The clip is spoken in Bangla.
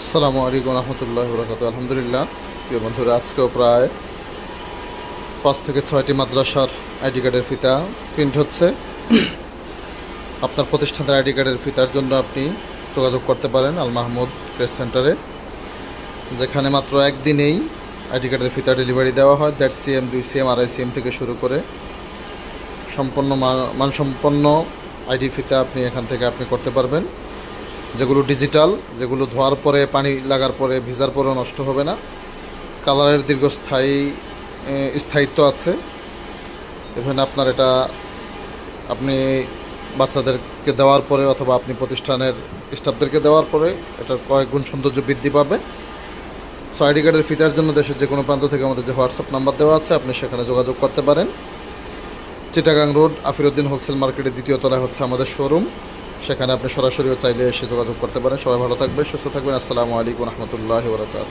আসসালামু আলাইকুম রহমতুল্লাহ বরকাত আলহামদুলিল্লাহ। প্রিয় বন্ধুরা, আজকেও প্রায় পাঁচ থেকে ছয়টি মাদ্রাসার আইডি কার্ডের ফিতা প্রিন্ট হচ্ছে। আপনার প্রতিষ্ঠানের আইডি কার্ডের ফিতার জন্য আপনি যোগাযোগ করতে পারেন আল মাহমুদ প্রেস সেন্টারে, যেখানে মাত্র একদিনেই আইডি কার্ডের ফিতা ডেলিভারি দেওয়া হয়। দেড় সিএম, দুই সিএম, আড়াই সিএম থেকে শুরু করে সম্পন্ন মানসম্পন্ন আইডি ফিতা আপনি এখান থেকে আপনি করতে পারবেন। যেগুলো ডিজিটাল যেগুলো ধোয়ার পরে, পানি লাগার পরে, ভিজার পরেও নষ্ট হবে না। কালারের দীর্ঘস্থায়ী স্থায়িত্ব আছে। ইভেন আপনার এটা আপনি বাচ্চাদেরকে দেওয়ার পরে অথবা আপনি প্রতিষ্ঠানের স্টাফদেরকে দেওয়ার পরে এটার কয়েক গুণ সৌন্দর্য বৃদ্ধি পাবে। সো আইডি কার্ডের ফিতার জন্য দেশের যে কোনো প্রান্ত থেকে আমাদের যে হোয়াটসঅ্যাপ নাম্বার দেওয়া আছে, আপনি সেখানে যোগাযোগ করতে পারেন। চিটাগাং রোড আফিরুদ্দিন হোলসেল মার্কেটের দ্বিতীয় তলায় হচ্ছে আমাদের শোরুম সেখানে আপনি সরাসরিও চাইলে এসে যোগাযোগ করতে পারেন। সবাই ভালো থাকবেন, সুস্থ থাকবেন। আসসালামু আলাইকুম রহমতুল্লাহ বরকাত